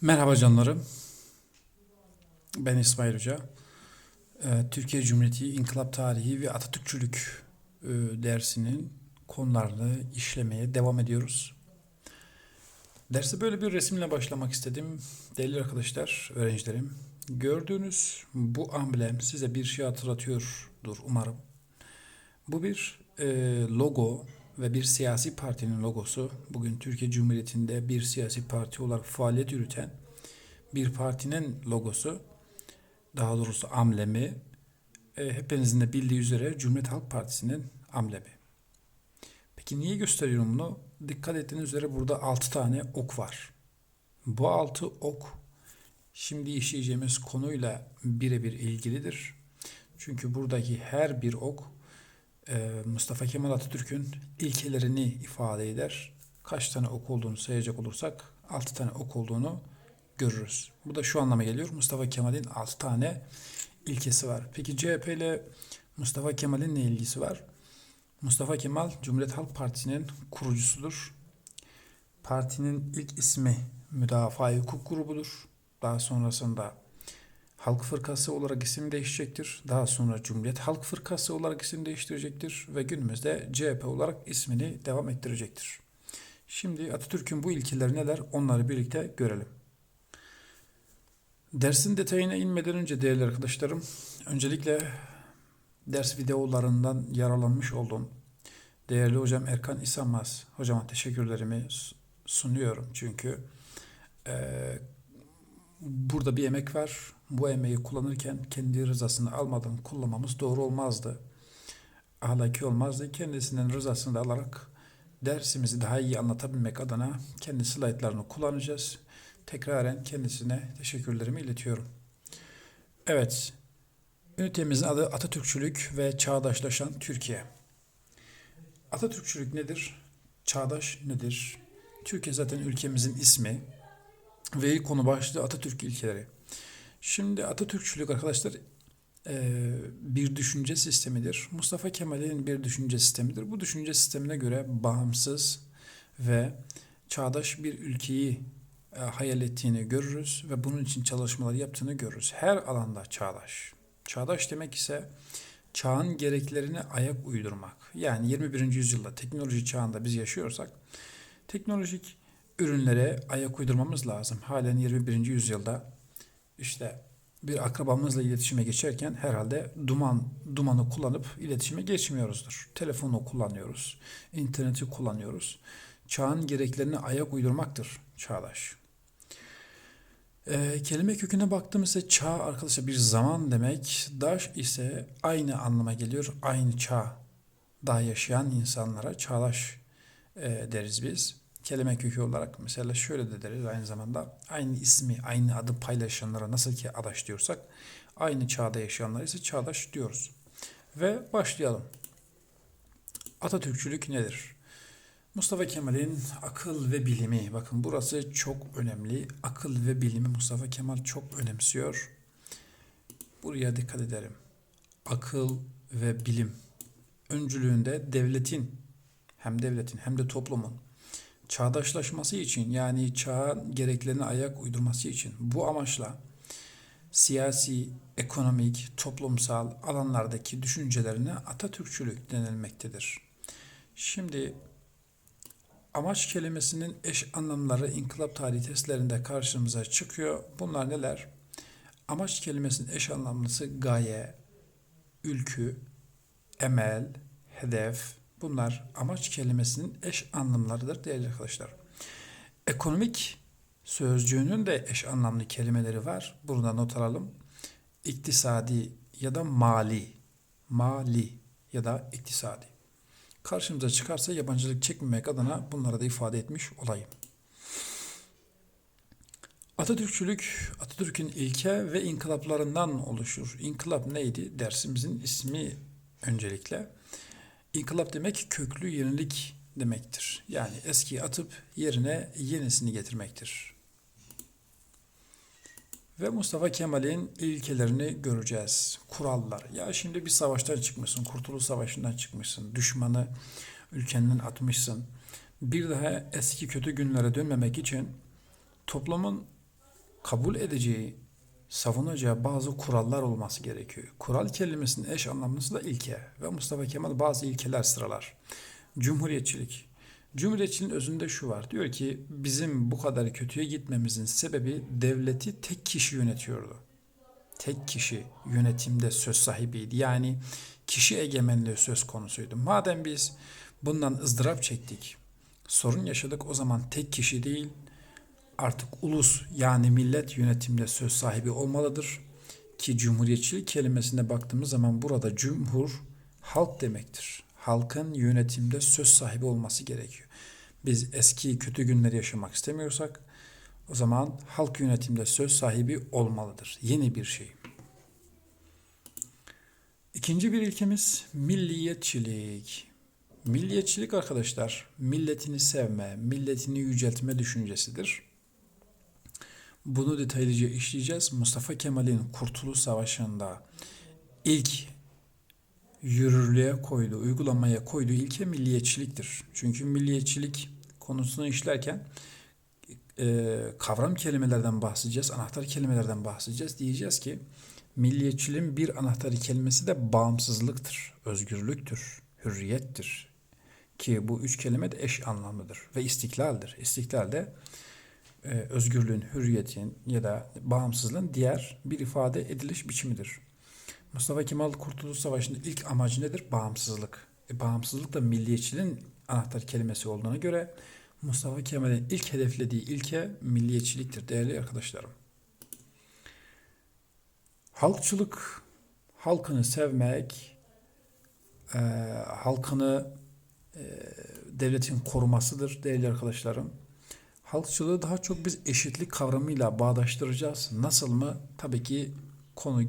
Merhaba canlarım. Ben İsmail Hoca. Ee, Türkiye Cumhuriyeti İnkılap Tarihi ve Atatürkçülük e, dersinin konularını işlemeye devam ediyoruz. Derse böyle bir resimle başlamak istedim. Değerli arkadaşlar, öğrencilerim. Gördüğünüz bu amblem size bir şey hatırlatıyordur umarım. Bu bir e, logo ve bir siyasi partinin logosu. Bugün Türkiye Cumhuriyeti'nde bir siyasi parti olarak faaliyet yürüten bir partinin logosu. Daha doğrusu amblemi. E, hepinizin de bildiği üzere Cumhuriyet Halk Partisi'nin amblemi. Peki niye gösteriyorum bunu? Dikkat ettiğiniz üzere burada 6 tane ok var. Bu 6 ok şimdi işleyeceğimiz konuyla birebir ilgilidir. Çünkü buradaki her bir ok Mustafa Kemal Atatürk'ün ilkelerini ifade eder. Kaç tane ok olduğunu sayacak olursak 6 tane ok olduğunu görürüz. Bu da şu anlama geliyor. Mustafa Kemal'in 6 tane ilkesi var. Peki CHP ile Mustafa Kemal'in ne ilgisi var? Mustafa Kemal Cumhuriyet Halk Partisi'nin kurucusudur. Partinin ilk ismi Müdafaa Hukuk Grubu'dur. Daha sonrasında Halk Fırkası olarak isim değişecektir. Daha sonra Cumhuriyet Halk Fırkası olarak isim değiştirecektir ve günümüzde CHP olarak ismini devam ettirecektir. Şimdi Atatürk'ün bu ilkeleri neler onları birlikte görelim. Dersin detayına inmeden önce değerli arkadaşlarım, öncelikle ders videolarından yararlanmış oldum. Değerli hocam Erkan İsanmaz hocama teşekkürlerimi sunuyorum. Çünkü e, burada bir emek var. Bu emeği kullanırken kendi rızasını almadan kullanmamız doğru olmazdı. Ahlaki olmazdı. Kendisinin rızasını da alarak dersimizi daha iyi anlatabilmek adına kendi slaytlarını kullanacağız. Tekraren kendisine teşekkürlerimi iletiyorum. Evet, ünitemizin adı Atatürkçülük ve Çağdaşlaşan Türkiye. Atatürkçülük nedir? Çağdaş nedir? Türkiye zaten ülkemizin ismi ve ilk konu başlığı Atatürk ilkeleri. Şimdi Atatürkçülük arkadaşlar bir düşünce sistemidir. Mustafa Kemal'in bir düşünce sistemidir. Bu düşünce sistemine göre bağımsız ve çağdaş bir ülkeyi hayal ettiğini görürüz ve bunun için çalışmalar yaptığını görürüz. Her alanda çağdaş. Çağdaş demek ise çağın gereklerine ayak uydurmak. Yani 21. yüzyılda teknoloji çağında biz yaşıyorsak teknolojik ürünlere ayak uydurmamız lazım. Halen 21. yüzyılda işte bir akrabamızla iletişime geçerken herhalde duman dumanı kullanıp iletişime geçmiyoruzdur. Telefonu kullanıyoruz, interneti kullanıyoruz. Çağın gereklerine ayak uydurmaktır çağdaş. Ee, kelime köküne baktığımızda çağ arkadaşlar bir zaman demek. Daş ise aynı anlama geliyor. Aynı çağ da yaşayan insanlara çağdaş e, deriz biz. Kelime kökü olarak mesela şöyle de deriz aynı zamanda. Aynı ismi, aynı adı paylaşanlara nasıl ki adaş diyorsak aynı çağda yaşayanlara ise çağdaş diyoruz. Ve başlayalım. Atatürkçülük nedir? Mustafa Kemal'in akıl ve bilimi, bakın burası çok önemli. Akıl ve bilimi Mustafa Kemal çok önemsiyor. Buraya dikkat edelim. Akıl ve bilim öncülüğünde devletin hem devletin hem de toplumun çağdaşlaşması için yani çağın gereklerine ayak uydurması için bu amaçla siyasi, ekonomik, toplumsal alanlardaki düşüncelerine Atatürkçülük denilmektedir. Şimdi amaç kelimesinin eş anlamları inkılap tarihi testlerinde karşımıza çıkıyor. Bunlar neler? Amaç kelimesinin eş anlamlısı gaye, ülkü, emel, hedef, Bunlar amaç kelimesinin eş anlamlarıdır değerli arkadaşlar. Ekonomik sözcüğünün de eş anlamlı kelimeleri var. Burada not alalım. İktisadi ya da mali, mali ya da iktisadi. Karşımıza çıkarsa yabancılık çekmemek adına bunları da ifade etmiş olayım. Atatürkçülük, Atatürk'ün ilke ve inkılaplarından oluşur. İnkılap neydi? Dersimizin ismi öncelikle. İnkılap demek köklü yenilik demektir. Yani eskiyi atıp yerine yenisini getirmektir. Ve Mustafa Kemal'in ilkelerini göreceğiz. Kurallar. Ya şimdi bir savaştan çıkmışsın, Kurtuluş Savaşı'ndan çıkmışsın, düşmanı ülkenden atmışsın. Bir daha eski kötü günlere dönmemek için toplumun kabul edeceği, savunacağı bazı kurallar olması gerekiyor. Kural kelimesinin eş anlamlısı da ilke ve Mustafa Kemal bazı ilkeler sıralar. Cumhuriyetçilik. Cumhuriyetçiliğin özünde şu var. Diyor ki bizim bu kadar kötüye gitmemizin sebebi devleti tek kişi yönetiyordu. Tek kişi yönetimde söz sahibiydi. Yani kişi egemenliği söz konusuydu. Madem biz bundan ızdırap çektik, sorun yaşadık o zaman tek kişi değil artık ulus yani millet yönetimde söz sahibi olmalıdır. Ki cumhuriyetçilik kelimesine baktığımız zaman burada cumhur halk demektir. Halkın yönetimde söz sahibi olması gerekiyor. Biz eski kötü günleri yaşamak istemiyorsak o zaman halk yönetimde söz sahibi olmalıdır. Yeni bir şey. İkinci bir ilkemiz milliyetçilik. Milliyetçilik arkadaşlar milletini sevme, milletini yüceltme düşüncesidir. Bunu detaylıca işleyeceğiz. Mustafa Kemal'in Kurtuluş Savaşı'nda ilk yürürlüğe koyduğu, uygulamaya koyduğu ilke milliyetçiliktir. Çünkü milliyetçilik konusunu işlerken e, kavram kelimelerden bahsedeceğiz, anahtar kelimelerden bahsedeceğiz. Diyeceğiz ki milliyetçiliğin bir anahtar kelimesi de bağımsızlıktır, özgürlüktür, hürriyettir. Ki bu üç kelime de eş anlamlıdır ve istiklaldir. İstiklal de özgürlüğün, hürriyetin ya da bağımsızlığın diğer bir ifade ediliş biçimidir. Mustafa Kemal Kurtuluş Savaşı'nın ilk amacı nedir? Bağımsızlık. E, bağımsızlık da milliyetçiliğin anahtar kelimesi olduğuna göre Mustafa Kemal'in ilk hedeflediği ilke milliyetçiliktir değerli arkadaşlarım. Halkçılık, halkını sevmek, e, halkını e, devletin korumasıdır değerli arkadaşlarım. Halkçılığı daha çok biz eşitlik kavramıyla bağdaştıracağız. Nasıl mı? Tabii ki konu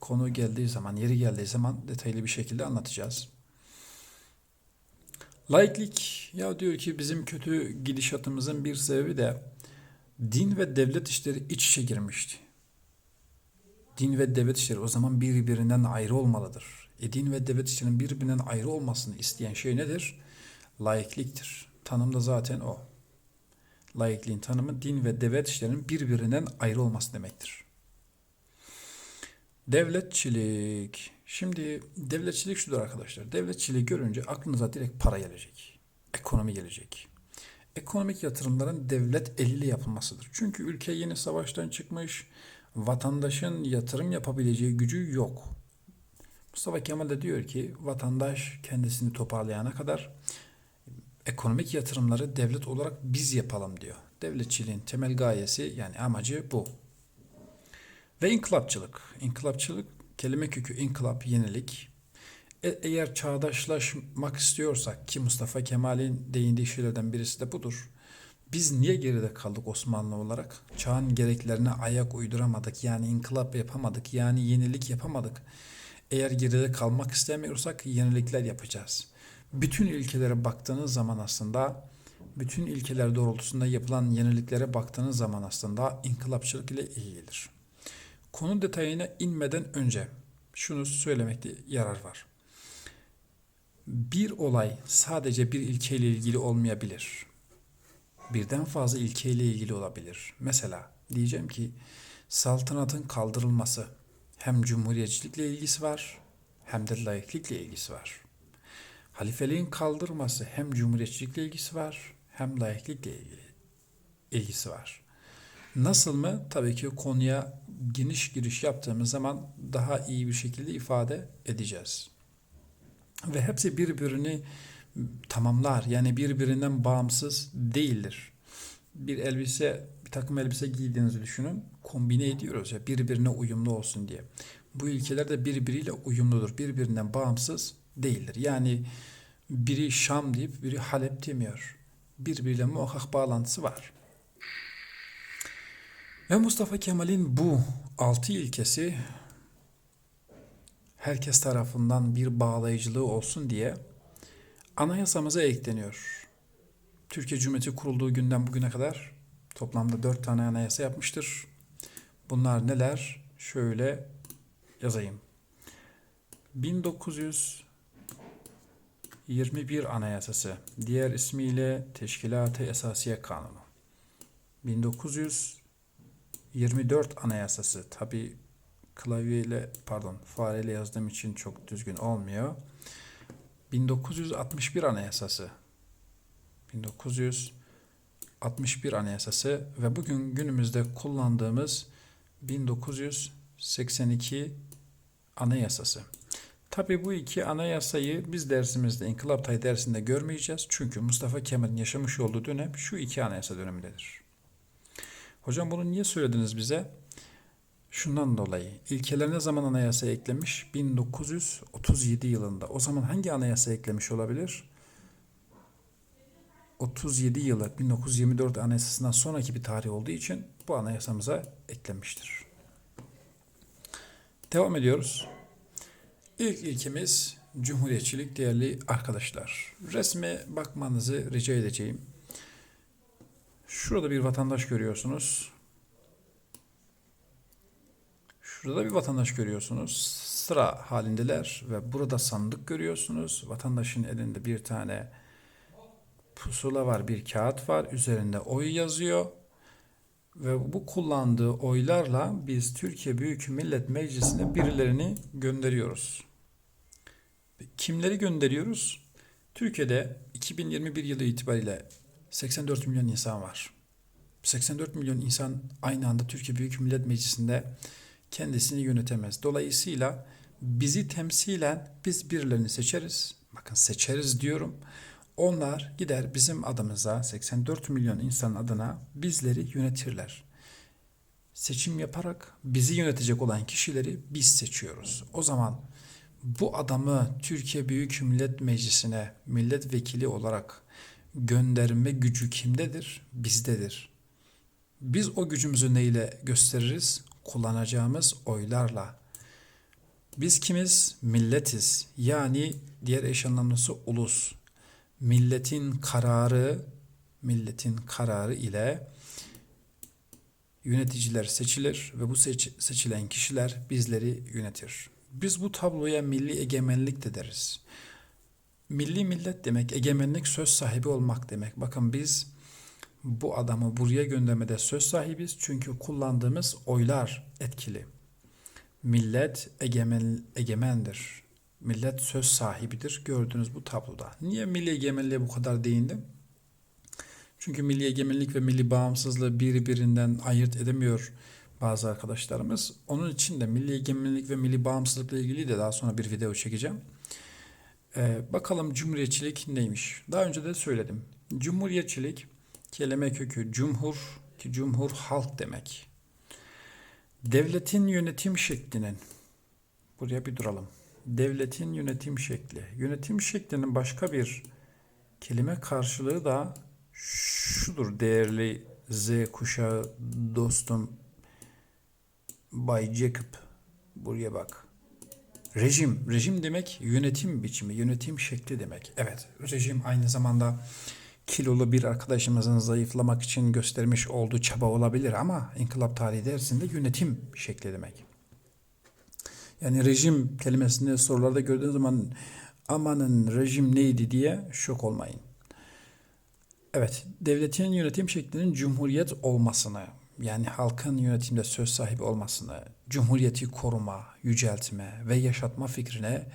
konu geldiği zaman, yeri geldiği zaman detaylı bir şekilde anlatacağız. Laiklik ya diyor ki bizim kötü gidişatımızın bir sebebi de din ve devlet işleri iç içe girmişti. Din ve devlet işleri o zaman birbirinden ayrı olmalıdır. E din ve devlet işlerinin birbirinden ayrı olmasını isteyen şey nedir? Laikliktir. Tanım da zaten o. Laikliğin tanımı din ve devlet işlerinin birbirinden ayrı olması demektir. Devletçilik. Şimdi devletçilik şudur arkadaşlar. Devletçiliği görünce aklınıza direkt para gelecek. Ekonomi gelecek. Ekonomik yatırımların devlet eliyle yapılmasıdır. Çünkü ülke yeni savaştan çıkmış, vatandaşın yatırım yapabileceği gücü yok. Mustafa Kemal de diyor ki vatandaş kendisini toparlayana kadar ekonomik yatırımları devlet olarak biz yapalım diyor. Devletçiliğin temel gayesi yani amacı bu. Ve inkılapçılık. İnkılapçılık kelime kökü inkılap, yenilik. E, eğer çağdaşlaşmak istiyorsak ki Mustafa Kemal'in değindiği şeylerden birisi de budur. Biz niye geride kaldık Osmanlı olarak? Çağın gereklerine ayak uyduramadık. Yani inkılap yapamadık. Yani yenilik yapamadık. Eğer geride kalmak istemiyorsak yenilikler yapacağız. Bütün ilkelere baktığınız zaman aslında bütün ilkeler doğrultusunda yapılan yeniliklere baktığınız zaman aslında inkılapçılık ile ilgilidir. Konu detayına inmeden önce şunu söylemekte yarar var. Bir olay sadece bir ilkeyle ilgili olmayabilir. Birden fazla ilkeyle ilgili olabilir. Mesela diyeceğim ki saltanatın kaldırılması hem cumhuriyetçilikle ilgisi var hem de laiklikle ilgisi var. Halifeliğin kaldırılması hem cumhuriyetçilikle ilgisi var hem laiklikle ilgili ilgisi var. Nasıl mı? Tabii ki konuya geniş giriş yaptığımız zaman daha iyi bir şekilde ifade edeceğiz. Ve hepsi birbirini tamamlar. Yani birbirinden bağımsız değildir. Bir elbise, bir takım elbise giydiğinizi düşünün. Kombine ediyoruz ya birbirine uyumlu olsun diye. Bu ilkeler de birbiriyle uyumludur. Birbirinden bağımsız değildir. Yani biri Şam deyip biri Halep demiyor. Birbiriyle muhakkak bağlantısı var. Ve Mustafa Kemal'in bu altı ilkesi herkes tarafından bir bağlayıcılığı olsun diye anayasamıza ekleniyor. Türkiye Cumhuriyeti kurulduğu günden bugüne kadar toplamda dört tane anayasa yapmıştır. Bunlar neler? Şöyle yazayım. 1921 Anayasası, diğer ismiyle Teşkilat-ı Esasiye Kanunu. 1900 1924 Anayasası. Tabi klavyeyle pardon fareyle yazdığım için çok düzgün olmuyor. 1961 Anayasası. 1961 Anayasası ve bugün günümüzde kullandığımız 1982 Anayasası. Tabii bu iki anayasayı biz dersimizde, İnkılap Tarihi dersinde görmeyeceğiz. Çünkü Mustafa Kemal'in yaşamış olduğu dönem şu iki anayasa dönemindedir. Hocam bunu niye söylediniz bize? Şundan dolayı. İlkeler ne zaman anayasa eklemiş? 1937 yılında. O zaman hangi anayasa eklemiş olabilir? 37 yılı 1924 anayasasından sonraki bir tarih olduğu için bu anayasamıza eklenmiştir. Devam ediyoruz. İlk ilkimiz cumhuriyetçilik değerli arkadaşlar. Resme bakmanızı rica edeceğim. Şurada bir vatandaş görüyorsunuz. Şurada bir vatandaş görüyorsunuz. Sıra halindeler ve burada sandık görüyorsunuz. Vatandaşın elinde bir tane pusula var, bir kağıt var. Üzerinde oy yazıyor. Ve bu kullandığı oylarla biz Türkiye Büyük Millet Meclisi'ne birilerini gönderiyoruz. Kimleri gönderiyoruz? Türkiye'de 2021 yılı itibariyle 84 milyon insan var. 84 milyon insan aynı anda Türkiye Büyük Millet Meclisi'nde kendisini yönetemez. Dolayısıyla bizi temsilen biz birilerini seçeriz. Bakın seçeriz diyorum. Onlar gider bizim adımıza 84 milyon insan adına bizleri yönetirler. Seçim yaparak bizi yönetecek olan kişileri biz seçiyoruz. O zaman bu adamı Türkiye Büyük Millet Meclisi'ne milletvekili olarak gönderme gücü kimdedir? Bizdedir. Biz o gücümüzü neyle gösteririz? Kullanacağımız oylarla. Biz kimiz? Milletiz. Yani diğer eş anlamlısı ulus milletin kararı milletin kararı ile yöneticiler seçilir ve bu seç, seçilen kişiler bizleri yönetir. Biz bu tabloya milli egemenlik de deriz. Milli millet demek egemenlik söz sahibi olmak demek. Bakın biz bu adamı buraya göndermede söz sahibiz çünkü kullandığımız oylar etkili. Millet egemen, egemendir millet söz sahibidir. Gördüğünüz bu tabloda. Niye milli egemenliğe bu kadar değindim? Çünkü milli egemenlik ve milli bağımsızlığı birbirinden ayırt edemiyor bazı arkadaşlarımız. Onun için de milli egemenlik ve milli bağımsızlıkla ilgili de daha sonra bir video çekeceğim. Ee, bakalım cumhuriyetçilik neymiş? Daha önce de söyledim. Cumhuriyetçilik kelime kökü cumhur ki cumhur halk demek. Devletin yönetim şeklinin buraya bir duralım devletin yönetim şekli. Yönetim şeklinin başka bir kelime karşılığı da şudur değerli Z kuşağı dostum Bay Jacob. Buraya bak. Rejim. Rejim demek yönetim biçimi, yönetim şekli demek. Evet, rejim aynı zamanda kilolu bir arkadaşımızın zayıflamak için göstermiş olduğu çaba olabilir ama inkılap tarihi dersinde yönetim şekli demek. Yani rejim kelimesini sorularda gördüğünüz zaman amanın rejim neydi diye şok olmayın. Evet, devletin yönetim şeklinin cumhuriyet olmasını, yani halkın yönetimde söz sahibi olmasını, cumhuriyeti koruma, yüceltme ve yaşatma fikrine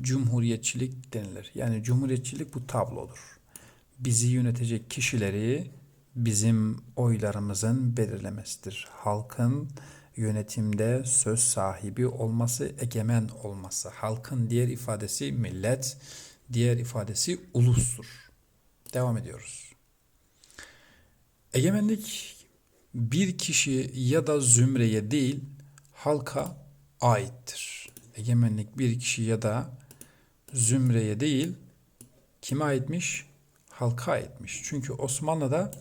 cumhuriyetçilik denilir. Yani cumhuriyetçilik bu tablodur. Bizi yönetecek kişileri bizim oylarımızın belirlemesidir. Halkın yönetimde söz sahibi olması, egemen olması. Halkın diğer ifadesi millet, diğer ifadesi ulustur. Devam ediyoruz. Egemenlik bir kişi ya da zümreye değil, halka aittir. Egemenlik bir kişi ya da zümreye değil, kime aitmiş? Halka aitmiş. Çünkü Osmanlı'da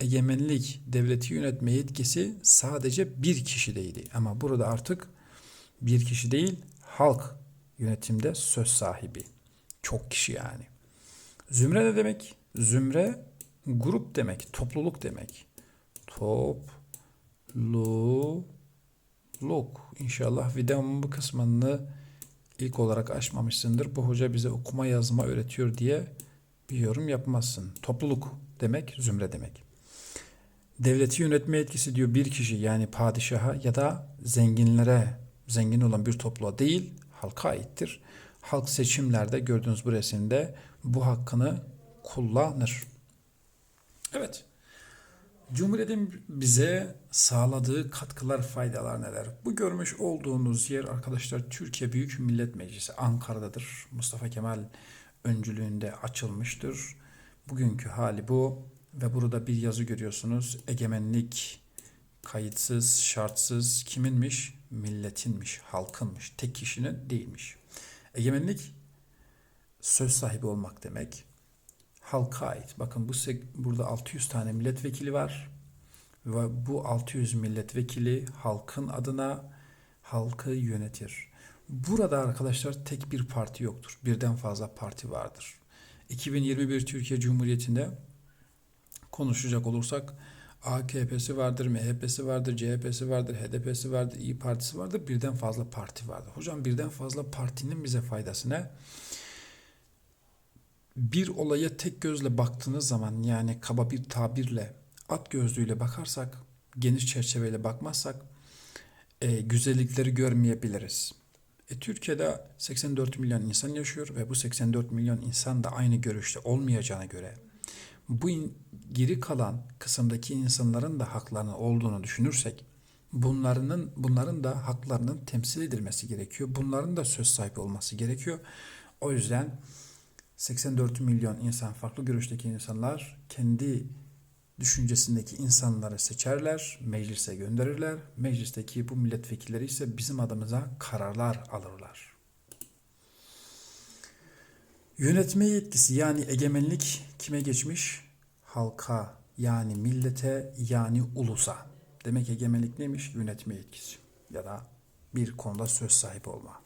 egemenlik, devleti yönetme yetkisi sadece bir kişideydi. Ama burada artık bir kişi değil, halk yönetimde söz sahibi. Çok kişi yani. Zümre ne demek? Zümre grup demek, topluluk demek. Topluluk. İnşallah videomun bu kısmını ilk olarak açmamışsındır. Bu hoca bize okuma yazma öğretiyor diye bir yorum yapmazsın. Topluluk demek, zümre demek. Devleti yönetme yetkisi diyor bir kişi yani padişaha ya da zenginlere, zengin olan bir topluluğa değil halka aittir. Halk seçimlerde gördüğünüz bu resimde bu hakkını kullanır. Evet. Cumhuriyetin bize sağladığı katkılar, faydalar neler? Bu görmüş olduğunuz yer arkadaşlar Türkiye Büyük Millet Meclisi Ankara'dadır. Mustafa Kemal öncülüğünde açılmıştır. Bugünkü hali bu ve burada bir yazı görüyorsunuz. Egemenlik kayıtsız, şartsız kiminmiş? Milletinmiş, halkınmış, tek kişinin değilmiş. Egemenlik söz sahibi olmak demek halka ait. Bakın bu burada 600 tane milletvekili var ve bu 600 milletvekili halkın adına halkı yönetir. Burada arkadaşlar tek bir parti yoktur. Birden fazla parti vardır. 2021 Türkiye Cumhuriyeti'nde konuşacak olursak AKP'si vardır, MHP'si vardır, CHP'si vardır, HDP'si vardır, İyi Partisi vardır. Birden fazla parti vardır. Hocam birden fazla partinin bize faydası ne? bir olaya tek gözle baktığınız zaman yani kaba bir tabirle at gözlüğüyle bakarsak, geniş çerçeveyle bakmazsak e, güzellikleri görmeyebiliriz. E, Türkiye'de 84 milyon insan yaşıyor ve bu 84 milyon insan da aynı görüşte olmayacağına göre bu geri kalan kısımdaki insanların da haklarının olduğunu düşünürsek bunların bunların da haklarının temsil edilmesi gerekiyor. Bunların da söz sahibi olması gerekiyor. O yüzden 84 milyon insan, farklı görüşteki insanlar kendi düşüncesindeki insanları seçerler, meclise gönderirler. Meclisteki bu milletvekilleri ise bizim adımıza kararlar alırlar. Yönetme yetkisi yani egemenlik kime geçmiş? Halka yani millete yani ulusa. Demek egemenlik neymiş? Yönetme yetkisi ya da bir konuda söz sahibi olma.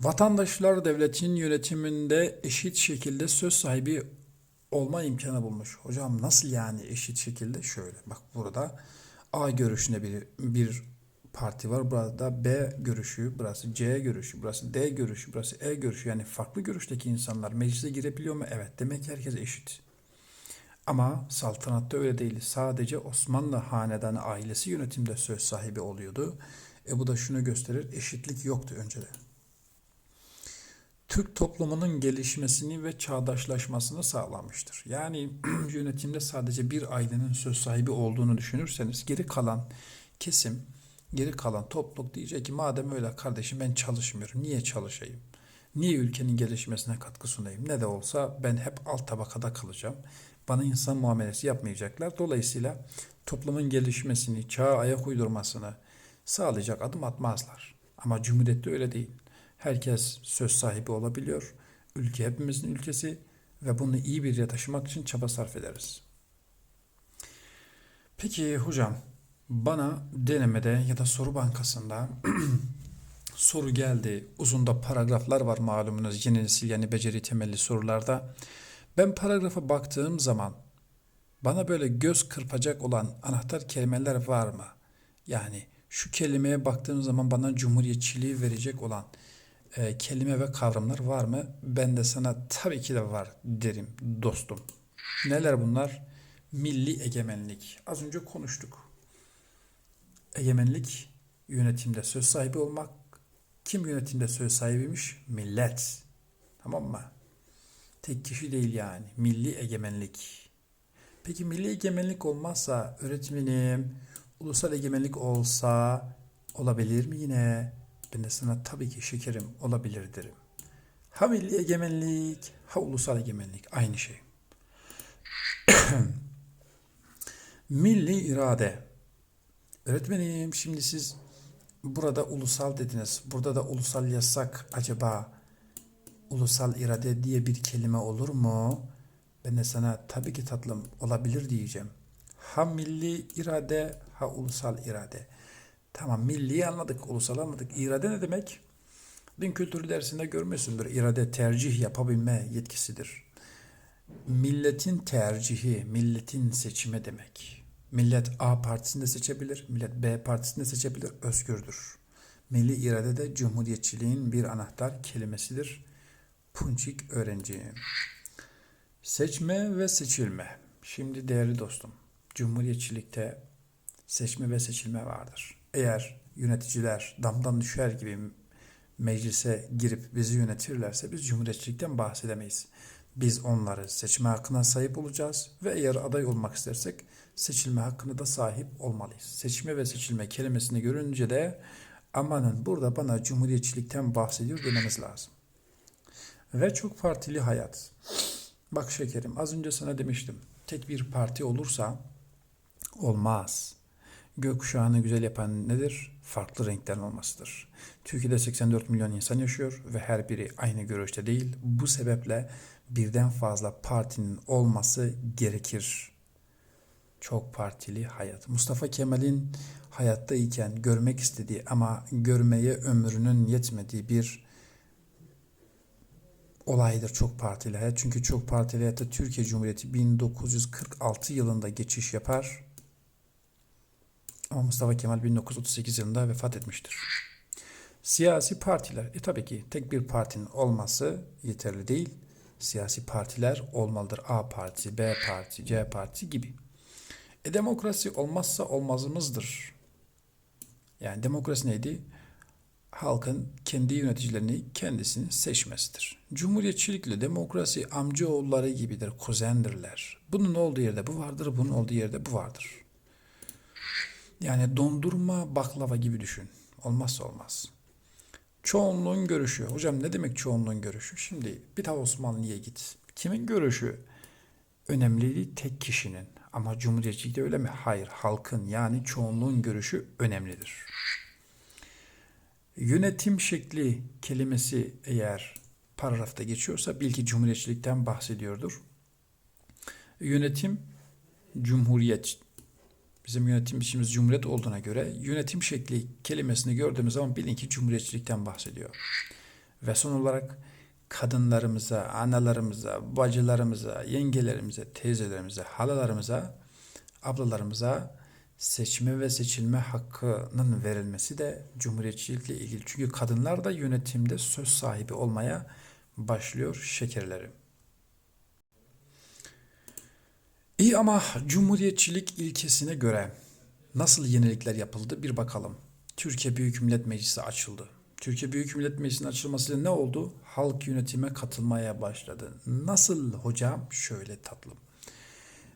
Vatandaşlar devletin yönetiminde eşit şekilde söz sahibi olma imkanı bulmuş. Hocam nasıl yani eşit şekilde? Şöyle bak burada A görüşünde bir, bir parti var. Burada B görüşü, burası C görüşü, burası D görüşü, burası E görüşü. Yani farklı görüşteki insanlar meclise girebiliyor mu? Evet. Demek ki herkes eşit. Ama saltanatta öyle değil. Sadece Osmanlı hanedanı ailesi yönetimde söz sahibi oluyordu. E bu da şunu gösterir. Eşitlik yoktu önceden. Türk toplumunun gelişmesini ve çağdaşlaşmasını sağlamıştır. Yani yönetimde sadece bir ailenin söz sahibi olduğunu düşünürseniz geri kalan kesim, geri kalan topluluk diyecek ki madem öyle kardeşim ben çalışmıyorum. Niye çalışayım? Niye ülkenin gelişmesine katkı sunayım? Ne de olsa ben hep alt tabakada kalacağım. Bana insan muamelesi yapmayacaklar. Dolayısıyla toplumun gelişmesini, çağa ayak uydurmasını sağlayacak adım atmazlar. Ama Cumhuriyet'te öyle değil. Herkes söz sahibi olabiliyor. Ülke hepimizin ülkesi ve bunu iyi bir yere taşımak için çaba sarf ederiz. Peki hocam bana denemede ya da soru bankasında soru geldi. Uzunda paragraflar var malumunuz yeni nesil yani beceri temelli sorularda. Ben paragrafa baktığım zaman bana böyle göz kırpacak olan anahtar kelimeler var mı? Yani şu kelimeye baktığım zaman bana cumhuriyetçiliği verecek olan e, kelime ve kavramlar var mı? Ben de sana tabii ki de var derim dostum. Neler bunlar? Milli egemenlik. Az önce konuştuk. Egemenlik yönetimde söz sahibi olmak. Kim yönetimde söz sahibiymiş? Millet. Tamam mı? Tek kişi değil yani. Milli egemenlik. Peki milli egemenlik olmazsa öğretmenim, ulusal egemenlik olsa olabilir mi yine? Ben de sana tabii ki şekerim olabilir derim. Ha milli egemenlik, ha ulusal egemenlik aynı şey. milli irade. Öğretmenim şimdi siz burada ulusal dediniz. Burada da ulusal yasak acaba ulusal irade diye bir kelime olur mu? Ben de sana tabii ki tatlım olabilir diyeceğim. Ha milli irade ha ulusal irade. Tamam milli anladık, ulusal anladık. İrade ne demek? Din kültürü dersinde görmüşsündür. İrade tercih yapabilme yetkisidir. Milletin tercihi, milletin seçimi demek. Millet A partisini de seçebilir, millet B partisini de seçebilir, özgürdür. Milli irade de cumhuriyetçiliğin bir anahtar kelimesidir. Punçik öğrenci. Seçme ve seçilme. Şimdi değerli dostum, Cumhuriyetçilikte seçme ve seçilme vardır. Eğer yöneticiler damdan düşer gibi meclise girip bizi yönetirlerse biz cumhuriyetçilikten bahsedemeyiz. Biz onları seçme hakkına sahip olacağız ve eğer aday olmak istersek seçilme hakkına da sahip olmalıyız. Seçme ve seçilme kelimesini görünce de amanın burada bana cumhuriyetçilikten bahsediyor demeniz lazım. Ve çok partili hayat. Bak şekerim az önce sana demiştim. Tek bir parti olursa olmaz. Gökkuşağını güzel yapan nedir? Farklı renklerin olmasıdır. Türkiye'de 84 milyon insan yaşıyor ve her biri aynı görüşte değil. Bu sebeple birden fazla partinin olması gerekir. Çok partili hayat. Mustafa Kemal'in hayatta iken görmek istediği ama görmeye ömrünün yetmediği bir olaydır çok partili hayat. Çünkü çok partili hayatta Türkiye Cumhuriyeti 1946 yılında geçiş yapar. Ama Mustafa Kemal 1938 yılında vefat etmiştir. Siyasi partiler, e tabii ki tek bir partinin olması yeterli değil. Siyasi partiler olmalıdır. A partisi, B partisi, C partisi gibi. E demokrasi olmazsa olmazımızdır. Yani demokrasi neydi? Halkın kendi yöneticilerini kendisini seçmesidir. Cumhuriyetçilikle demokrasi amcaoğulları gibidir, kuzendirler. Bunun olduğu yerde bu vardır, bunun olduğu yerde bu vardır. Yani dondurma baklava gibi düşün. Olmazsa olmaz. Çoğunluğun görüşü. Hocam ne demek çoğunluğun görüşü? Şimdi bir daha Osmanlı'ya git. Kimin görüşü? Önemli tek kişinin. Ama cumhuriyetçilikte öyle mi? Hayır. Halkın yani çoğunluğun görüşü önemlidir. Yönetim şekli kelimesi eğer paragrafta geçiyorsa bil ki cumhuriyetçilikten bahsediyordur. Yönetim, cumhuriyet, bizim yönetim biçimimiz cumhuriyet olduğuna göre yönetim şekli kelimesini gördüğümüz zaman bilin ki cumhuriyetçilikten bahsediyor. Ve son olarak kadınlarımıza, analarımıza, bacılarımıza, yengelerimize, teyzelerimize, halalarımıza, ablalarımıza seçme ve seçilme hakkının verilmesi de cumhuriyetçilikle ilgili. Çünkü kadınlar da yönetimde söz sahibi olmaya başlıyor şekerlerim. İyi ama cumhuriyetçilik ilkesine göre nasıl yenilikler yapıldı bir bakalım. Türkiye Büyük Millet Meclisi açıldı. Türkiye Büyük Millet Meclisi'nin açılmasıyla ne oldu? Halk yönetime katılmaya başladı. Nasıl hocam? Şöyle tatlım.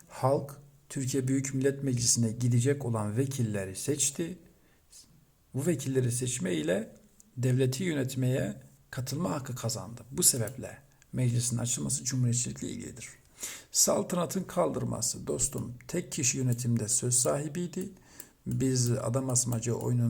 Halk Türkiye Büyük Millet Meclisi'ne gidecek olan vekilleri seçti. Bu vekilleri seçme ile devleti yönetmeye katılma hakkı kazandı. Bu sebeple meclisin açılması cumhuriyetçilikle ilgilidir. Saltanatın kaldırması dostum tek kişi yönetimde söz sahibiydi. Biz adam asmaca oyunun